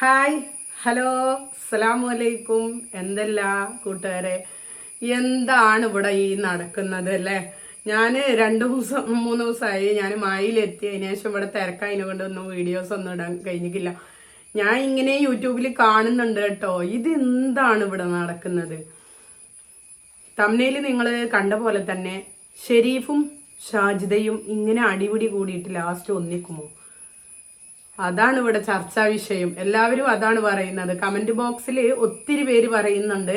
Hi hello സലാമലൈക്കും എന്തല്ല കൂട്ടുകാരെ? എന്താണ് ഇവിടെ ഈ നടക്കുന്നത് അല്ലേ? ഞാൻ രണ്ട് ദിവസം മൂന്ന് ദിവസമായി ഞാൻ മായിലെത്തി. അതിന് ശേഷം ഇവിടെ തിരക്കായതിനെ കൊണ്ടൊന്നും വീഡിയോസ് ഒന്നും ഇടാൻ കഴിഞ്ഞിട്ടില്ല. ഞാൻ ഇങ്ങനെ യൂട്യൂബിൽ കാണുന്നുണ്ട് കേട്ടോ. ഇത് എന്താണ് ഇവിടെ നടക്കുന്നത്? തമിഴിൽ നിങ്ങൾ കണ്ട പോലെ തന്നെ ഷെരീഫും ഷാജിദയും ഇങ്ങനെ അടിപിടി കൂടിയിട്ട് ലാസ്റ്റ് ഒന്നിക്കുമോ? അതാണ് ഇവിടെ ചർച്ചാ വിഷയം. എല്ലാവരും അതാണ് പറയുന്നത്. കമന്റ് ബോക്സിൽ ഒത്തിരി പേര് പറയുന്നുണ്ട്.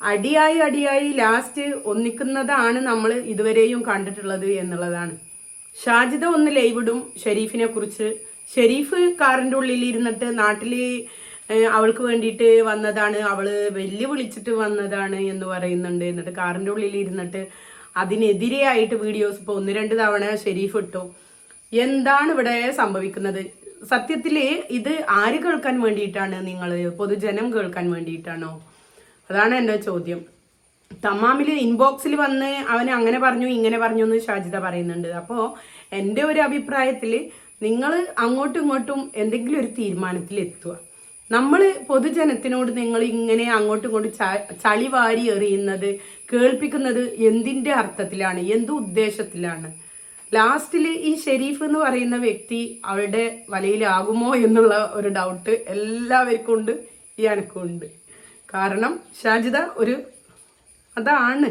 അടിയായി അടിയായി ലാസ്റ്റ് ഒന്നിക്കുന്നതാണ് നമ്മൾ ഇതുവരെയും കണ്ടിട്ടുള്ളത് എന്നുള്ളതാണ്. ഷാജിദ ഒന്ന് ലൈവിടും ഷെരീഫിനെ കുറിച്ച്. ഷെരീഫ് കാറിന്റെ ഉള്ളിൽ ഇരുന്നിട്ട് നാട്ടിൽ അവൾക്ക് വേണ്ടിയിട്ട് വന്നതാണ്. അവൾ വെല്ലുവിളിച്ചിട്ട് വന്നതാണ് എന്ന് പറയുന്നുണ്ട്. എന്നിട്ട് കാറിന്റെ ഉള്ളിൽ ഇരുന്നിട്ട് അതിനെതിരെയായിട്ട് വീഡിയോസ് ഇപ്പോൾ ഒന്ന് രണ്ട് തവണ ഷെരീഫ് ഇട്ടു. എന്താണ് ഇവിടെ സംഭവിക്കുന്നത്? സത്യത്തിൽ ഇത് ആര് കേൾക്കാൻ വേണ്ടിയിട്ടാണ് നിങ്ങൾ പൊതുജനം കേൾക്കാൻ വേണ്ടിയിട്ടാണോ? അതാണ് എന്റെ ചോദ്യം. തമാമിൽ ഇൻബോക്സിൽ വന്ന് അവൻ അങ്ങനെ പറഞ്ഞു ഇങ്ങനെ പറഞ്ഞു എന്ന് ഷാജിത പറയുന്നുണ്ട്. അപ്പോൾ എന്റെ ഒരു അഭിപ്രായത്തിൽ നിങ്ങൾ അങ്ങോട്ടും ഇങ്ങോട്ടും എന്തെങ്കിലും ഒരു തീരുമാനത്തിൽ എത്തുക. നമ്മൾ പൊതുജനത്തിനോട് നിങ്ങൾ ഇങ്ങനെ അങ്ങോട്ടും ഇങ്ങോട്ടും ചളി വാരി എറിയുന്നത് കേൾപ്പിക്കുന്നത് എന്തിന്റെ അർത്ഥത്തിലാണ്? എന്ത് ഉദ്ദേശത്തിലാണ്? ലാസ്റ്റിൽ ഈ ഷെരീഫ് എന്ന് പറയുന്ന വ്യക്തി അവളുടെ വലയിലാകുമോ എന്നുള്ള ഒരു ഡൗട്ട് എല്ലാവർക്കും ഉണ്ട് ഈ അനക്കുണ്ട് കാരണം ഷാജിദ ഒരു അതാണ്.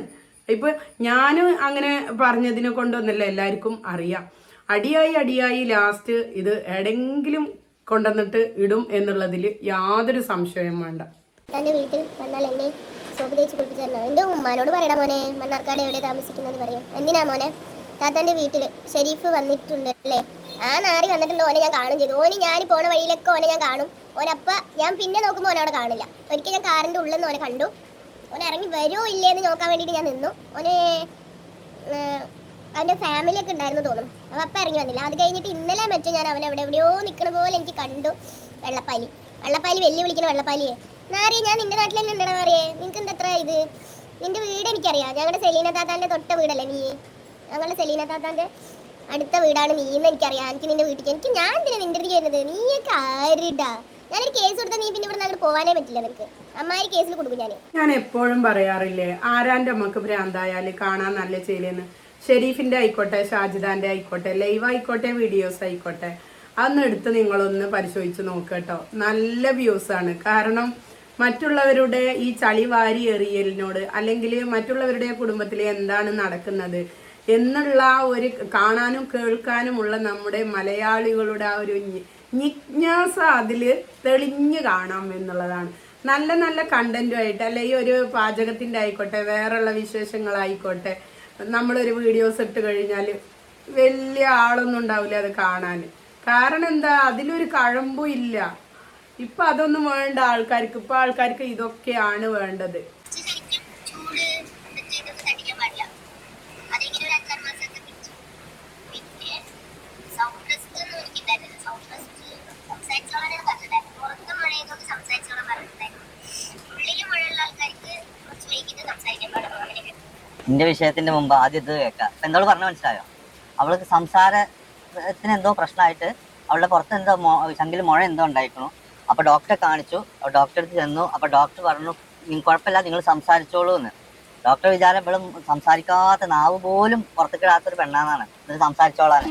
ഇപ്പൊ ഞാൻ അങ്ങനെ പറഞ്ഞതിനെ കൊണ്ടൊന്നല്ല എല്ലാവർക്കും അറിയാം. അടിയായി അടിയായി ലാസ്റ്റ് ഇത് എവിടെങ്കിലും കൊണ്ടുവന്നിട്ട് ഇടും എന്നുള്ളതിൽ യാതൊരു സംശയം വേണ്ട. തന്റെ വീട്ടിൽ വന്നാൽ എന്നെ എന്റെ ഉമ്മാനോട് പറയടാ മോനെ മണ്ണാർക്കാട് എവിടെ താമസിക്കുന്നത് പറയും. എന്തിനാ മോനെ? താത്താന്റെ വീട്ടിൽ ഷെരീഫ് വന്നിട്ടുണ്ട് അല്ലേ ആ നാറി വന്നിട്ടുണ്ട് ഓനെ ഞാൻ കാണും ചെയ്തു. ഓന് ഞാൻ പോണ വഴിയിലൊക്കെ ഓനെ ഞാൻ കാണും. ഓനപ്പ ഞാൻ പിന്നെ നോക്കുമ്പോൾ ഓനെ അവിടെ കാണില്ല. ഒരിക്കൽ ഞാൻ കാറിന്റെ ഉള്ളിൽ നിന്ന് ഓനെ കണ്ടു. ഓനെ ഇറങ്ങി വരുമോ ഇല്ലേന്ന് നോക്കാൻ വേണ്ടിയിട്ട് ഞാൻ നിന്നു. ഓനെ അവന്റെ അവന്റെ ഫാമിലി ഒക്കെ ഉണ്ടായിരുന്നു തോന്നും അപ്പൊ അപ്പ ഇറങ്ങി വന്നില്ല. അത് കഴിഞ്ഞിട്ട് ഇന്നലെ മറ്റോ ഞാൻ അവനെ എവിടെ എവിടെയോ നിൽക്കണ പോലെ എനിക്ക് കണ്ടു. വെള്ളപ്പാലി. വെള്ളപ്പാലി വിളിക്കുന്ന വെള്ളപ്പാലിയെ. നാറിയെ ഞാൻ നിന്റെ നാട്ടിലെല്ലാം ഉണ്ടെന്ന് ഉണ്ടടാ നിങ്ങൾക്ക് എന്താ ഇത്? നിന്റെ വീട് എനിക്കറിയാം. ഞങ്ങളുടെ സെലീന താത്താന്റെ തൊട്ട വീടല്ലേ നീ ഞങ്ങളുടെ സെലീന താത്താന്റെ അടുത്ത വീടാണ് നീ എന്ന് എനിക്കറിയാം. എനിക്ക് നിന്റെ വീട്ടിൽ എനിക്ക് ഞാൻ എന്തിനാ നിന്റെ അടുത്ത് ചെയ്യുന്നത് നീയൊക്കെ ആരുടാ? ഞാനൊരു കേസ് കൊടുത്താൽ നീ പിന്നെ ഇവിടെ അങ്ങോട്ട് പോകാനേ പറ്റില്ല നിനക്ക്. അമ്മായി കേസിൽ കൊടുക്കും ഞാൻ ഞാൻ എപ്പോഴും പറയാറില്ലേ ആരാന്റെ അമ്മയ്ക്ക് ഭ്രാന്തായാലും കാണാൻ നല്ല ചെയ്യലെന്ന് ഷെരീഫിന്റെ ആയിക്കോട്ടെ ഷാജിദാന്റെ ആയിക്കോട്ടെ ലൈവ് ആയിക്കോട്ടെ വീഡിയോസ് ആയിക്കോട്ടെ അതൊന്ന് എടുത്ത് നിങ്ങളൊന്ന് പരിശോധിച്ച് നോക്കുക കേട്ടോ. നല്ല വ്യൂസ് ആണ്. കാരണം മറ്റുള്ളവരുടെ ഈ ചളി വാരി എറിയലിനോട് അല്ലെങ്കിൽ മറ്റുള്ളവരുടെ കുടുംബത്തിൽ എന്താണ് നടക്കുന്നത് എന്നുള്ള ഒരു കാണാനും കേൾക്കാനുമുള്ള നമ്മുടെ മലയാളികളുടെ ആ ഒരു ജിജ്ഞാസ അതിൽ തെളിഞ്ഞു കാണാം എന്നുള്ളതാണ്. നല്ല നല്ല കണ്ടന്റുമായിട്ട് ഈ ഒരു പാചകത്തിന്റെ ആയിക്കോട്ടെ വേറെയുള്ള വിശേഷങ്ങളായിക്കോട്ടെ നമ്മളൊരു വീഡിയോസ് ഇട്ട് കഴിഞ്ഞാൽ വലിയ ആളൊന്നും ഉണ്ടാവില്ല അത് കാണാൻ കാരണം എന്താ അതിലൊരു കഴമ്പും ഇല്ല. ഇപ്പൊ അതൊന്നും വേണ്ട ആൾക്കാർക്ക് ഇപ്പൊ ആൾക്കാർക്ക് ഇതൊക്കെയാണ് വേണ്ടത്. എന്റെ വിഷയത്തിന്റെ മുമ്പ് ആദ്യം ഇത് കേൾക്കാം. അപ്പൊ എന്തോട് പറഞ്ഞ മനസ്സിലായോ? അവൾക്ക് സംസാരത്തിന് എന്തോ പ്രശ്നമായിട്ട് അവളുടെ പുറത്ത് എന്തോ ശങ്കിൽ മുഴ എന്തോ ഉണ്ടായിരിക്കണു അപ്പൊ ഡോക്ടറെ കാണിച്ചു. ഡോക്ടറെ അടുത്ത് ചെന്നു. അപ്പൊ ഡോക്ടർ പറഞ്ഞു നിങ്ങൾ കുഴപ്പമില്ല നിങ്ങൾ സംസാരിച്ചോളൂ എന്ന്. ഡോക്ടർ വിചാരം ഇവളും സംസാരിക്കാത്ത നാവ് പോലും പുറത്തേക്കിടാത്തൊരു പെണ്ണാന്നാണ്. ഇത് സംസാരിച്ചോളാണ്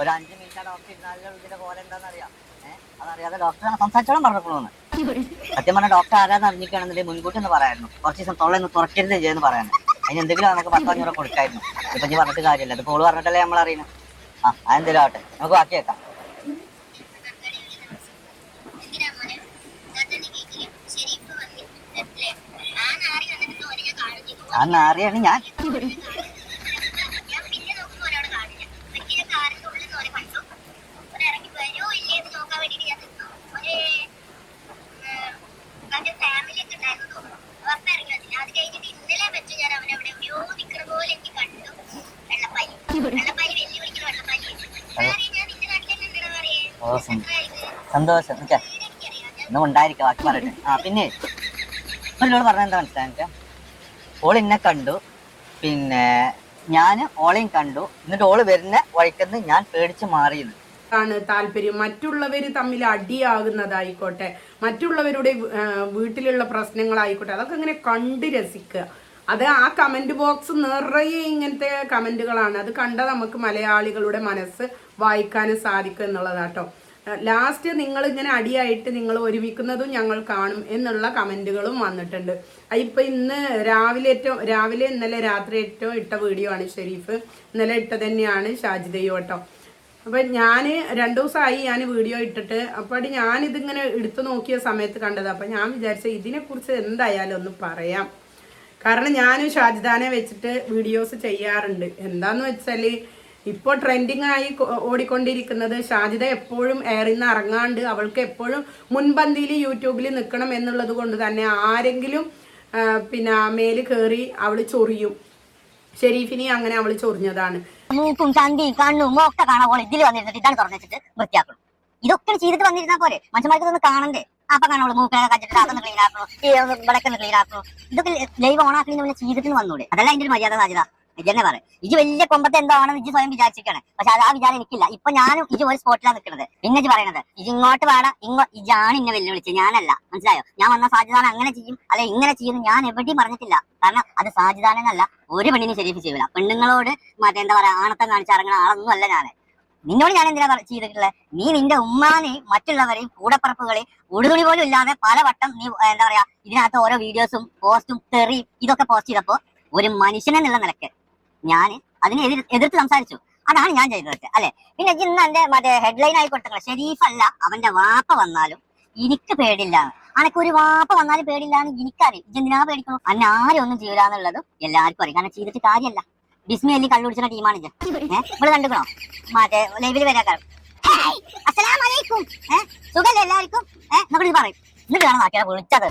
ഒരു അഞ്ച് മിനിറ്റ് ഡോക്ടർ ഇരുന്നാലും ഇതിന്റെ പോലെ എന്താണെന്ന് അറിയാം ഏഹ് അതറിയാതെ ഡോക്ടർ സംസാരിച്ചോളം പറഞ്ഞോളൂന്ന് സത്യം പറഞ്ഞ ഡോക്ടർ ആരാന്ന് അറിഞ്ഞിക്കുകയാണെന്നുണ്ടെങ്കിൽ മുൻകൂട്ടി ഒന്ന് പറയായിരുന്നു. കുറച്ച് ദിവസം തൊള്ളൊന്ന് തുറക്കരുത് ചെയ്യുന്നു പറയാൻ അതിന് എന്തെങ്കിലും നമുക്ക് പത്ത് അഞ്ഞൂറ് കൊടുക്കായിരുന്നു. ഇപ്പൊ നീ പറഞ്ഞിട്ട് കാര്യമില്ല. അത് പോൾ പറഞ്ഞിട്ടല്ലേ നമ്മൾ അറിയുന്നത് ആ അതെന്തെങ്കിലും ആവട്ടെ. നമുക്ക് ബാക്കി വെക്കാം ആ നാറിയാണ് ഞാൻ പിന്നെ നോക്കുമ്പോൾ ഒരാളെ കാണില്ല ഒരിക്കലും കാറിന്റെ ഉള്ളിൽ നിന്ന് ഓനെ കണ്ടു ഓനെ ഇറങ്ങി വരുമോ ഇല്ലേ എന്ന് നോക്കാൻ വേണ്ടിയിട്ട് ഞാൻ നിന്നു ഓന് അവന്റെ ഫാമിലി ഒക്കെ ഉണ്ടായിരുന്നു തോന്നുന്നു അപ്പൊ ഇറങ്ങി വന്നില്ല അത് കഴിഞ്ഞിട്ട് ഇന്നലെ വെച്ച് ഞാൻ അവൻ അവിടെ എവിടെയോ നിൽക്കണ പോലെ എനിക്ക് കണ്ടു വെള്ളപ്പാലി വെള്ളപ്പാലി വെല്ലു വിളിക്കുന്ന വെള്ളപ്പാലി വേറെ ഞാൻ നിന്റെ നാട്ടിൽ തന്നെ ഉണ്ടെന്ന് പറയേ ഓ സം- എത്ര ഇത് സന്തോഷം. നിൽക്കാം ഒന്നും ഉണ്ടായിരിക്കാം. ബാക്കി പറയട്ടെ. ആ പിന്നെ ഒരാളോട് പറഞ്ഞ എന്താ മനസ്സിലാക്കുക ഓൾ എന്നെ കണ്ടു. പിന്നെ ഞാൻ ഓളെയും കണ്ടു. എന്നിട്ട് ഓൾ വരുന്ന വഴിക്കെന്ന് ഞാൻ പേടിച്ച് മാറിയത് ആണ് താല്പര്യം. മറ്റുള്ളവര് തമ്മിൽ അടിയാകുന്നതായിക്കോട്ടെ. മറ്റുള്ളവരുടെ വീട്ടിലുള്ള പ്രശ്നങ്ങളായിക്കോട്ടെ. അതൊക്കെ ഇങ്ങനെ കണ്ട് രസിക്കുക. അത് ആ കമന്റ് ബോക്സ് നിറയെ ഇങ്ങനത്തെ കമന്റുകളാണ് അത് കണ്ട നമുക്ക് മലയാളികളുടെ മനസ്സ് വായിക്കാനും സാധിക്കും എന്നുള്ളതാട്ടോ. ലാസ്റ്റ് നിങ്ങൾ ഇങ്ങനെ അടിയായിട്ട് നിങ്ങൾ ഒരുമിക്കുന്നതും ഞങ്ങൾ കാണും എന്നുള്ള കമന്റുകളും വന്നിട്ടുണ്ട്. ഇപ്പം ഇന്ന് രാവിലെ ഏറ്റവും രാവിലെ ഇന്നലെ രാത്രി ഏറ്റവും ഇട്ട വീഡിയോ ആണ് ഷെരീഫ്. ഇന്നലെ ഇട്ട തന്നെയാണ് ഷാജിദയോ കേട്ടോ. അപ്പൊ ഞാൻ രണ്ടു ദിവസമായി ഞാൻ വീഡിയോ ഇട്ടിട്ട് അപ്പോൾ ഞാൻ ഇതിങ്ങനെ എടുത്തു നോക്കിയ സമയത്ത് കണ്ടത്. അപ്പൊ ഞാൻ വിചാരിച്ച ഇതിനെക്കുറിച്ച് എന്തായാലും ഒന്ന് പറയാം. കാരണം ഞാനും ഷാജിദാനെ വെച്ചിട്ട് വീഡിയോസ് ചെയ്യാറുണ്ട്. എന്താന്ന് വെച്ചാൽ ഇപ്പോൾ ട്രെൻഡിങ് ആയി ഓടിക്കൊണ്ടിരിക്കുന്നത് ഷാജിദ എപ്പോഴും എയറിൽ നിന്ന് ഇറങ്ങാണ്ട് അവൾക്ക് എപ്പോഴും മുൻപന്തിയിൽ യൂട്യൂബിൽ നിൽക്കണം എന്നുള്ളത് കൊണ്ട് തന്നെ ആരെങ്കിലും പിന്നെ മേൽ കയറി അവൾ ചൊറിയും. ഷെരീഫിനെ അങ്ങനെ അവൾ ചൊറിഞ്ഞതാണ്. മൂക്കും ചന്തിയും കണ്ണും ഒക്കെ കാണാൻ ഇതിൽ വന്നിരുന്നിട്ട് ഇതാണ് തുറന്നു വൃത്തിയാക്കണം. ഇതൊക്കെ ചെയ്തിട്ട് വന്നിരുന്നാ പോലെ മനുഷ്യന്മാർക്ക് ഒന്ന് കാണണ്ടേ? അപ്പൊ കാണുള്ളൂ മൂക്കൊക്കെ കച്ചിട്ട് അതൊന്ന് ക്ലീൻ ആക്കണോ. ഈ ഒന്ന് ഇവിടൊക്കെ ക്ലീൻ ആക്കണോ. ഇതൊക്കെ ലൈവ് ഓൺ ആക്കി ചെയ്തിട്ട് വന്നൂടെ? അതല്ല അതിന്റെ ഒരു മര്യാദ സാധ്യത ഇജന്നെ പറഞ്ഞു ഇജ് വലിയ കൊമ്പത്തെ എന്തോ ആണെന്ന് ഇജ് സ്വയം വിചാരിച്ചിരിക്കണേ. പക്ഷെ അത് ആ വിചാരം എനിക്കില്ല. ഇപ്പൊ ഞാനും ഇജ് ഒരു സ്പോട്ടിലാണ് നിൽക്കുന്നത് പിന്നെ ഇജ് പറയണത് ഇജ് ഇങ്ങോട്ട് വേണം ഇങ്ങോ ഇജാണ് എന്നെ വെല്ലുവിളിച്ചത്. ഞാനല്ല. മനസ്സിലായോ? ഞാൻ വന്ന സാധ്യത അങ്ങനെ ചെയ്യും. അല്ലെ ഇങ്ങനെ ചെയ്യുന്നു. ഞാൻ എവിടെയും പറഞ്ഞിട്ടില്ല. കാരണം അത് സാധ്യതാനെന്നല്ല. ഒരു പെണ്ണിനെ ശരിക്കും ചെയ്യൂല. പെണ്ണുങ്ങളോട് മറ്റേ എന്താ പറയാ ആണത്തം കാണിച്ച് ഇറങ്ങുന്ന ആളൊന്നും അല്ല ഞാൻ നിന്നോട് ഞാൻ എന്തിനാ ചെയ്തിട്ടുള്ളത് നീ നിന്റെ ഉമ്മാനെയും മറ്റുള്ളവരെയും കൂടപ്പറപ്പുകളെയും ഒടുതുണി പോലും ഇല്ലാതെ പല വട്ടം നീ എന്താ പറയാ ഇതിനകത്ത് ഓരോ വീഡിയോസും പോസ്റ്റും തെറിയും ഇതൊക്കെ പോസ്റ്റ് ചെയ്തപ്പോ ഒരു മനുഷ്യനെന്നുള്ള നിലയ്ക്ക് ഞാൻ അതിനെ എതിർ എതിർത്ത് സംസാരിച്ചു. അതാണ് ഞാൻ ചെയ്തത് അല്ലെ? പിന്നെ ഇന്ന് എന്റെ മറ്റേ ഹെഡ്ലൈൻ ആയിക്കോട്ടെ ഷെരീഫല്ല അവന്റെ വാപ്പ വന്നാലും എനിക്ക് പേടില്ല അനക്ക് ഒരു വാപ്പ വന്നാലും പേടില്ല എന്ന് എനിക്കറിയാം. ഇതെന്തിനാ പേടിക്കണം അന്നെ ആരും ഒന്നും ചെയ്യില്ല എന്നുള്ളത് എല്ലാവർക്കും അറിയാം. കാരണം ചെയ്തിട്ട് കാര്യമല്ല ബിസ്മി അല്ലെങ്കിൽ കള്ളുപിടിച്ച ടീമാണ് ഇത് ഇവിടെ കണ്ടുക്കണോ? മറ്റേ ലൈവിൽ വരാക്കാരം. അസലാമലൈക്കും സുഖല്ലേ എല്ലാവർക്കും? ഏഹ് പറയും. എന്നിട്ട് നാട്ടുകാരെ വിളിച്ചത്.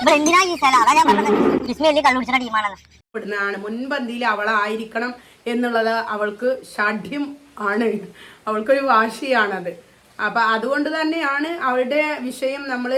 ഇവിടെ എന്തിനാ ഈ സ്ഥലം? അതാ ഞാൻ പറഞ്ഞത്. ബിസ്മി അല്ലെങ്കിൽ കള്ളുപിടിച്ച ടീമാണെന്ന് ഇവിടുന്നാണ് മുൻപന്തിയിൽ അവളായിരിക്കണം എന്നുള്ളത് അവൾക്ക് ഷാഠ്യം ആണ്. അവൾക്കൊരു വാശിയാണത്. അപ്പൊ അതുകൊണ്ട് തന്നെയാണ് അവളുടെ വിഷയം നമ്മൾ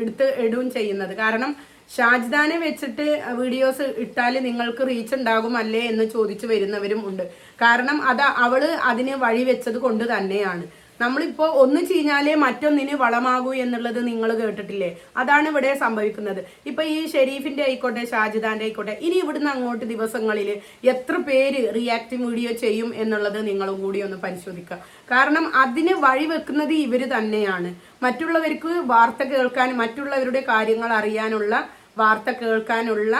എടുത്ത് ഇടുകയും ചെയ്യുന്നത്. കാരണം ഷാജിദാനെ വെച്ചിട്ട് വീഡിയോസ് ഇട്ടാൽ നിങ്ങൾക്ക് റീച്ച് ഉണ്ടാകും അല്ലേ എന്ന് ചോദിച്ചു വരുന്നവരും ഉണ്ട്. കാരണം അത് അവൾ അതിന് വഴി വെച്ചത് കൊണ്ട് തന്നെയാണ്. നമ്മളിപ്പോ ഒന്ന് ചീഞ്ഞാലേ മറ്റൊന്നിന് വളമാകൂ എന്നുള്ളത് നിങ്ങൾ കേട്ടിട്ടില്ലേ? അതാണ് ഇവിടെ സംഭവിക്കുന്നത്. ഇപ്പൊ ഈ ഷെരീഫിന്റെ ആയിക്കോട്ടെ ഷാജിദാന്റെ ആയിക്കോട്ടെ ഇനി ഇവിടുന്ന് അങ്ങോട്ട് ദിവസങ്ങളിൽ എത്ര പേര് റിയാക്ട് വീഡിയോ ചെയ്യും എന്നുള്ളത് നിങ്ങളും കൂടി ഒന്ന് പരിശോധിക്കുക. കാരണം അതിന് വഴിവെക്കുന്നത് ഇവർ തന്നെയാണ്. മറ്റുള്ളവർക്ക് വാർത്ത കേൾക്കാൻ മറ്റുള്ളവരുടെ കാര്യങ്ങൾ അറിയാനുള്ള വാർത്ത കേൾക്കാനുള്ള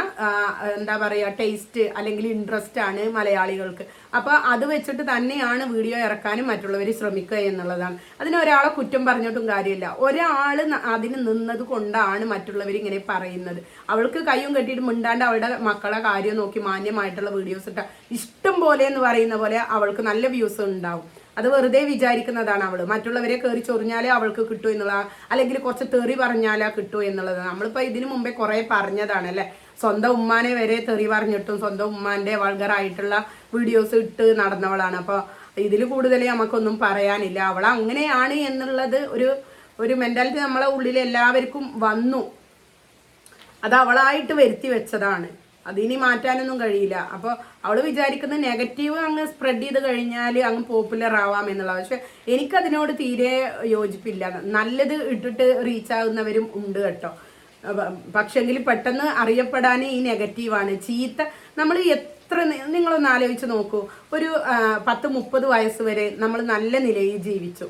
എന്താ പറയുക ടേസ്റ്റ് അല്ലെങ്കിൽ ഇൻട്രസ്റ്റ് ആണ് മലയാളികൾക്ക്. അപ്പൊ അത് വെച്ചിട്ട് തന്നെയാണ് വീഡിയോ ഇറക്കാനും മറ്റുള്ളവർ ശ്രമിക്കുക എന്നുള്ളതാണ്. അതിന് ഒരാളെ കുറ്റം പറഞ്ഞിട്ടും കാര്യമില്ല. ഒരാൾ അതിന് നിന്നത് കൊണ്ടാണ് മറ്റുള്ളവർ ഇങ്ങനെ പറയുന്നത്. അവൾക്ക് കയ്യും കെട്ടിയിട്ട് മിണ്ടാണ്ട് അവളുടെ മക്കളെ കാര്യം നോക്കി മാന്യമായിട്ടുള്ള വീഡിയോസ് ഇട്ട ഇഷ്ടം പോലെ എന്ന് പറയുന്ന പോലെ അവൾക്ക് നല്ല വ്യൂസ് ഉണ്ടാവും. അത് വെറുതെ വിചാരിക്കുന്നതാണ് അവൾ. മറ്റുള്ളവരെ കയറി ചൊറിഞ്ഞാലേ അവൾക്ക് കിട്ടൂ എന്നുള്ള അല്ലെങ്കിൽ കുറച്ച് തെറി പറഞ്ഞാലാ കിട്ടൂ എന്നുള്ളത്. നമ്മളിപ്പോൾ ഇതിനു മുമ്പേ കുറെ പറഞ്ഞതാണ് അല്ലെ? സ്വന്തം ഉമ്മാനെ വരെ തെറി പറഞ്ഞിട്ടും സ്വന്തം ഉമ്മാന്റെ വൾഗറായിട്ടുള്ള വീഡിയോസ് ഇട്ട് നടന്നവളാണ്. അപ്പൊ ഇതിൽ കൂടുതൽ നമുക്കൊന്നും പറയാനില്ല. അവൾ അങ്ങനെയാണ് എന്നുള്ളത് ഒരു ഒരു മെന്റാലിറ്റി നമ്മളെ ഉള്ളിൽ എല്ലാവർക്കും വന്നു. അത് അവളായിട്ട് വരുത്തി വെച്ചതാണ്. അതിനി മാറ്റാനൊന്നും കഴിയില്ല. അപ്പോൾ അവൾ വിചാരിക്കുന്ന നെഗറ്റീവ് അങ്ങ് സ്പ്രെഡ് ചെയ്ത് കഴിഞ്ഞാൽ അങ്ങ് പോപ്പുലർ ആവാം എന്നുള്ളത് പക്ഷെ എനിക്കതിനോട് തീരെ യോജിപ്പില്ല. നല്ലത് ഇട്ടിട്ട് റീച്ച് ആകുന്നവരും ഉണ്ട് കേട്ടോ. പക്ഷെങ്കിൽ പെട്ടെന്ന് അറിയപ്പെടാൻ ഈ നെഗറ്റീവാണ് ചീത്ത നമ്മൾ എത്ര നിങ്ങളൊന്ന് ആലോചിച്ച് നോക്കൂ. ഒരു പത്ത് മുപ്പത് വയസ്സ് വരെ നമ്മൾ നല്ല നിലയിൽ ജീവിച്ചു.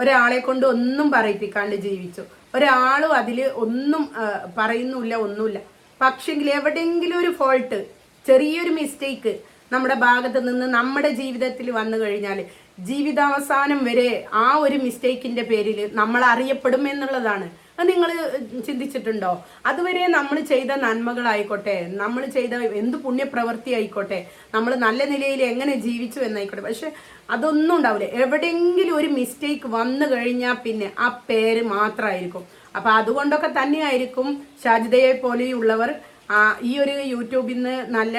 ഒരാളെ കൊണ്ട് ഒന്നും പറയിപ്പിക്കാണ്ട് ജീവിച്ചു. ഒരാളും അതിൽ ഒന്നും പറയുന്നില്ല ഒന്നുമില്ല. പക്ഷെങ്കിൽ എവിടെയെങ്കിലും ഒരു ഫോൾട്ട് ചെറിയൊരു മിസ്റ്റേക്ക് നമ്മുടെ ഭാഗത്ത് നിന്ന് നമ്മുടെ ജീവിതത്തിൽ വന്നു കഴിഞ്ഞാൽ ജീവിതാവസാനം വരെ ആ ഒരു മിസ്റ്റേക്കിന്റെ പേരിൽ നമ്മൾ അറിയപ്പെടും എന്നുള്ളതാണ്. അത് നിങ്ങൾ ചിന്തിച്ചിട്ടുണ്ടോ? അതുവരെ നമ്മൾ ചെയ്ത നന്മകളായിക്കോട്ടെ നമ്മൾ ചെയ്ത എന്ത് പുണ്യപ്രവൃത്തി ആയിക്കോട്ടെ നമ്മൾ നല്ല നിലയിൽ എങ്ങനെ ജീവിച്ചു എന്നായിക്കോട്ടെ. പക്ഷെ അതൊന്നും ഉണ്ടാവില്ല. എവിടെയെങ്കിലും ഒരു മിസ്റ്റേക്ക് വന്നു കഴിഞ്ഞാൽ പിന്നെ ആ പേര് മാത്രമായിരിക്കും. അപ്പൊ അതുകൊണ്ടൊക്കെ തന്നെയായിരിക്കും ഷാജിദയെ പോലെയുള്ളവർ ഈ ഒരു യൂട്യൂബിൽ നിന്ന് നല്ല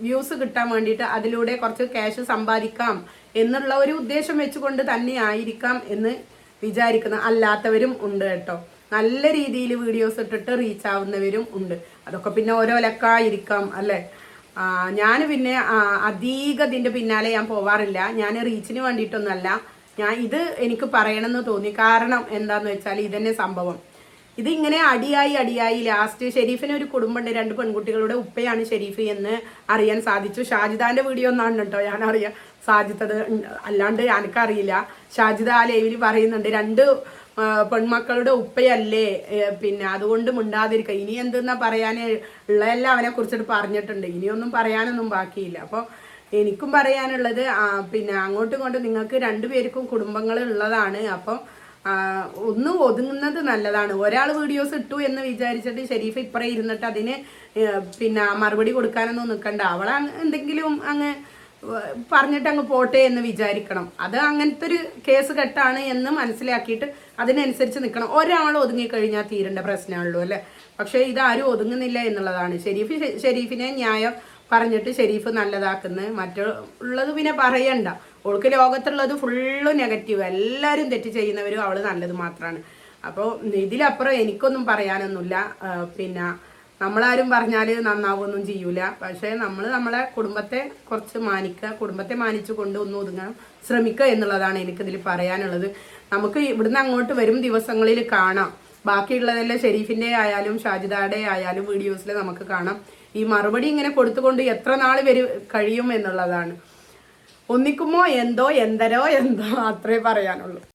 വ്യൂസ് കിട്ടാൻ വേണ്ടിയിട്ട് അതിലൂടെ കുറച്ച് ക്യാഷ് സമ്പാദിക്കാം എന്നുള്ള ഒരു ഉദ്ദേശം വെച്ചുകൊണ്ട് തന്നെ ആയിരിക്കാം എന്ന് വിചാരിക്കുന്ന അല്ലാത്തവരും ഉണ്ട് കേട്ടോ. നല്ല രീതിയിൽ വീഡിയോസ് ഇട്ടിട്ട് റീച്ച് ആവുന്നവരും ഉണ്ട്. അതൊക്കെ പിന്നെ ഓരോ ലക്കായിരിക്കാം അല്ലേ? ഞാൻ പിന്നെ അധികം ഇതിന്റെ പിന്നാലെ ഞാൻ പോവാറില്ല. ഞാൻ റീച്ചിന് വേണ്ടിയിട്ടൊന്നല്ല ഞാൻ ഇത് എനിക്ക് പറയണമെന്ന് തോന്നി. കാരണം എന്താന്ന് വെച്ചാൽ ഇതന്നെ സംഭവം. ഇത് ഇങ്ങനെ അടിയായി അടിയായി ലാസ്റ്റ് ഷെരീഫിന് ഒരു കുടുംബമുണ്ട്. രണ്ട് പെൺകുട്ടികളുടെ ഉപ്പയാണ് ഷെരീഫ് എന്ന് അറിയാൻ സാധിച്ചു. ഷാജിദാന്റെ വീഡിയോ ഒന്നാണ് കേട്ടോ ഞാൻ അറിയാം സാജിത്തത് അല്ലാണ്ട് എനിക്കറിയില്ല ഷാജിദ ആ ലൈവിൽ പറയുന്നുണ്ട് രണ്ട് പെൺമക്കളുടെ ഉപ്പയല്ലേ? പിന്നെ അതുകൊണ്ട് മിണ്ടാതിരിക്കുക ഇനി എന്തെന്നാ പറയാനേ? ഉള്ളതെല്ലാം അവനെ കുറിച്ചിട്ട് പറഞ്ഞിട്ടുണ്ട്. ഇനിയൊന്നും പറയാനൊന്നും ബാക്കിയില്ല. അപ്പോൾ എനിക്കും പറയാനുള്ളത് പിന്നെ അങ്ങോട്ടും ഇങ്ങോട്ടും നിങ്ങൾക്ക് രണ്ടുപേർക്കും കുടുംബങ്ങൾ ഉള്ളതാണ്. അപ്പം ഒന്ന് ഒതുങ്ങുന്നത് നല്ലതാണ്. ഒരാൾ വീഡിയോസ് ഇട്ടു എന്ന് വിചാരിച്ചിട്ട് ഷെരീഫ് ഇപ്പറേ ഇരുന്നിട്ട് അതിന് പിന്നെ മറുപടി കൊടുക്കാനൊന്നും നിൽക്കണ്ട. അവൾ എന്തെങ്കിലും അങ്ങ് പറഞ്ഞിട്ട് അങ്ങ് പോട്ടെ എന്ന് വിചാരിക്കണം. അത് അങ്ങനത്തെ ഒരു കേസ് കെട്ടാണ് എന്ന് മനസ്സിലാക്കിയിട്ട് അതിനനുസരിച്ച് നിൽക്കണം. ഒരാൾ ഒതുങ്ങിക്കഴിഞ്ഞാൽ തീരേണ്ട പ്രശ്നമുള്ളൂ അല്ലേ? പക്ഷേ ഇതാരും ഒതുങ്ങുന്നില്ല എന്നുള്ളതാണ്. ഷെരീഫ് ഷെരീഫിനെ ന്യായം പറഞ്ഞിട്ട് ഷെരീഫ് നല്ലതാക്കുന്നത് മറ്റുള്ളത് പിന്നെ പറയണ്ട. ഓൾക്ക് ലോകത്തുള്ളത് ഫുള്ള് നെഗറ്റീവ് എല്ലാവരും തെറ്റ് ചെയ്യുന്നവരും അവൾ നല്ലത് മാത്രമാണ് അപ്പോൾ ഇതിലപ്പുറം എനിക്കൊന്നും പറയാനൊന്നുമില്ല. പിന്നെ നമ്മളാരും പറഞ്ഞാൽ നന്നാവുമൊന്നും ചെയ്യൂല. പക്ഷേ നമ്മൾ നമ്മളെ കുടുംബത്തെ കുറച്ച് മാനിക്കുക കുടുംബത്തെ മാനിച്ചു കൊണ്ട് ഒന്ന് ഒതുങ്ങാൻ ശ്രമിക്കുക എന്നുള്ളതാണ് എനിക്കിതിൽ പറയാനുള്ളത്. നമുക്ക് ഇവിടുന്ന് അങ്ങോട്ട് വരും ദിവസങ്ങളിൽ കാണാം. ബാക്കിയുള്ളതെല്ലാം ഷെരീഫിന്റെ ആയാലും ഷാജിദയുടെ ആയാലും വീഡിയോസിൽ നമുക്ക് കാണാം. ഈ മറുപടി ഇങ്ങനെ കൊടുത്തുകൊണ്ട് എത്ര നാൾ വരും കഴിയും എന്നുള്ളതാണ്. ഒന്നിക്കുമോ എന്തോ എന്തരോ എന്തോ അത്രേ പറയാനുള്ളൂ.